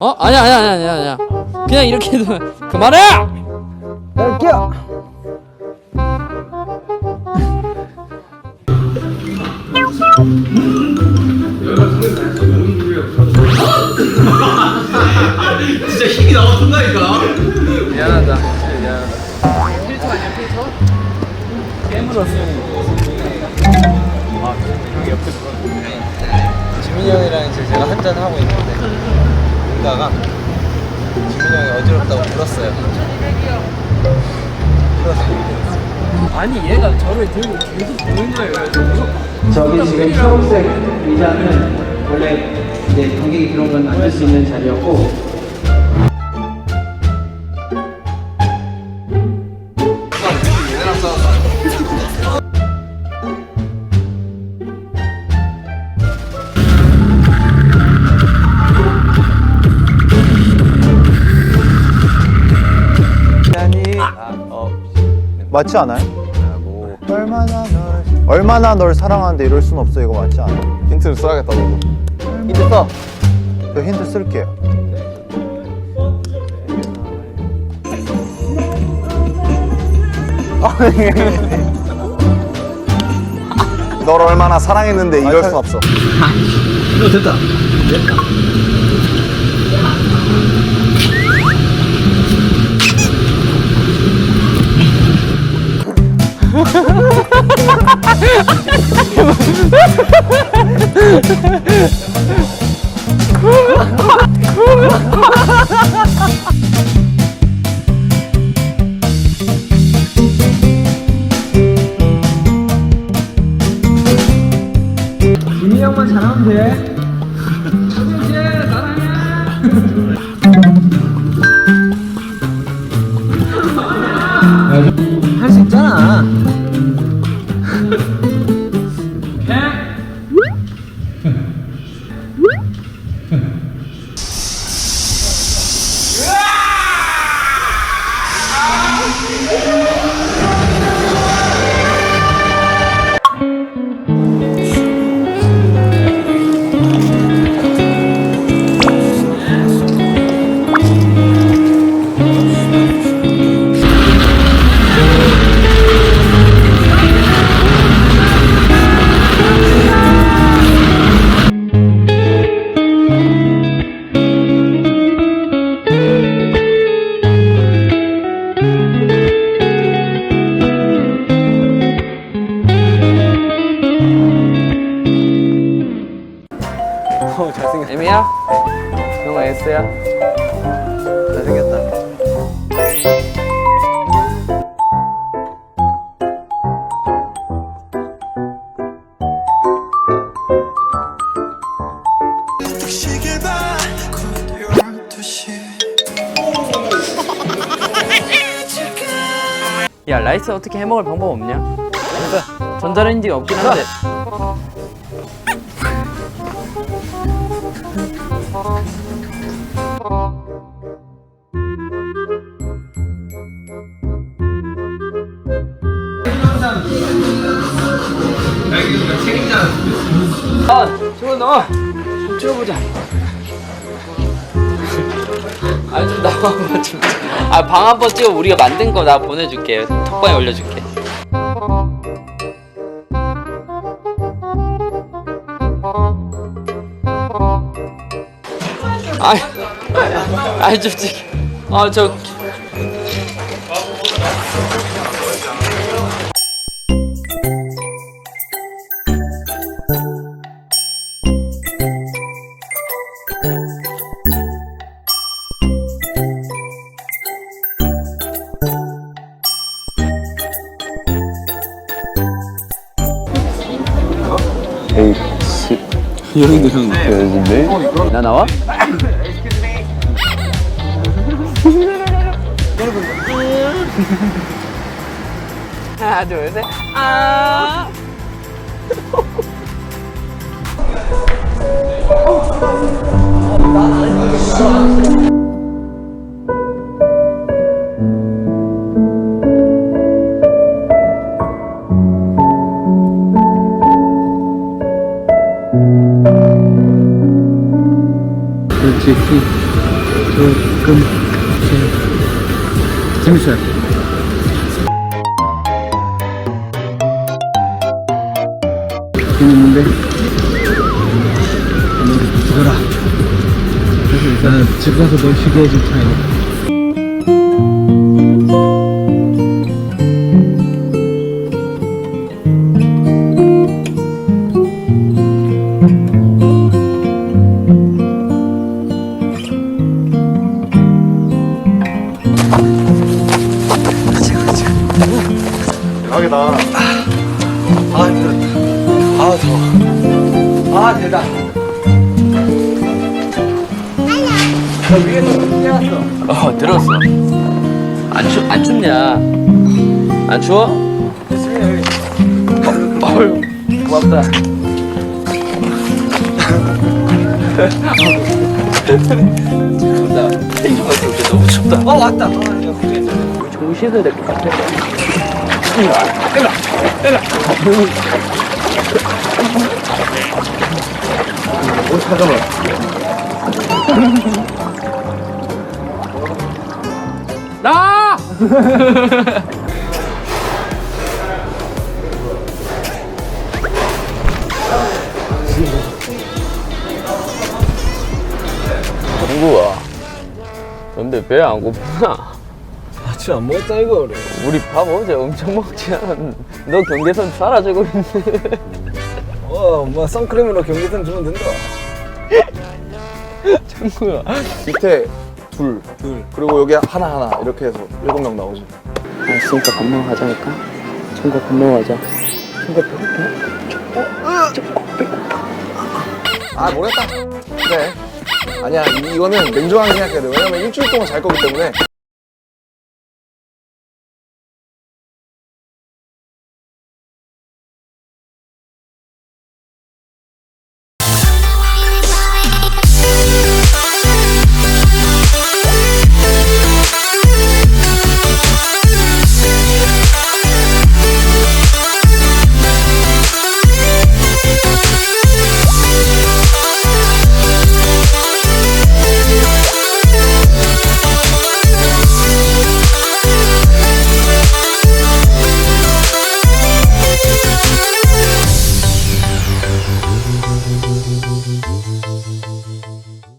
어? 아니야 아니야 아니야 아니야 아니야 그냥 이렇게 해도 그만해! 갈게요. 진짜 힘이 나왔던다니까. 미안하다 미안하다 필터 아니야 필터? 깨물었어 지민이 형이랑 이제 제가 한잔 하고 있는데 뭔가가 지민이 형이 어지럽다고 물었어요. 그래서 아니 얘가 저를 들고 계속 보는 거예요 저기 지금 초록색 의자는 원래 이제 관객이 들어오면 앉을 수 있는 자리였고 맞지 않아요? 얼마나 널 얼마나 널 사랑하는데 이럴 순 없어 이거 맞지 않아? 힌트를 써야겠다 너도 힌트 써. 저 힌트 쓸게요 널 얼마나 사랑했는데 이럴 순 없어 이거 됐다. 지민이 형만 잘하면 돼. 할수 있잖아. 어, 잘생겼. 애미야? 너가 S야? 잘생겼다. 야 라이스 어떻게 해먹을 방법 없냐? 전자레인지가 없긴 한데 넣어. 좀 찍어보자. 아, 좀 나와봐, 좀. 아, 방 한 번 찍어 우리가 만든 거 나 보내줄게. 톡방에 올려줄게. 아, 아, 좀 찍. 아, 저. 나 나와? 하나 둘셋 아. 그렇지. 조금 재- 재밌어요. 재밌는데 너무 죽어라. 그래서 일단은 집 가서 널 쉬게 해줄 차이. 대박이다. 아 힘들었다. 아 더워. 아 대다. 어 들었어 안, 추, 안 춥냐 안 추워? 어, 어휴 고맙다 나 같아 너무 춥다 어 왔다. 아 이거 후회했잖아. 정신을 낼것 같아 나! 정구야 근데 배 안 고프나? 아침 안 먹었다 이거 그래. 우리 밥 어제 엄청 먹지 않았는데 너 경계선 사라지고 있네 어뭐 선크림으로 경계선 주면 된다. 정구야 밑에 둘, 둘. 그리고 여기 하나 하나 이렇게 해서 일곱 명 나오지. 알았으니까 밥 먹으러 가자니까 정구 밥 먹으러 가자 아 모르겠다. 그래. 아니야 이- 이거는 냉정하게 생각해야 돼. 왜냐면 일주일 동안 잘 거기 때문에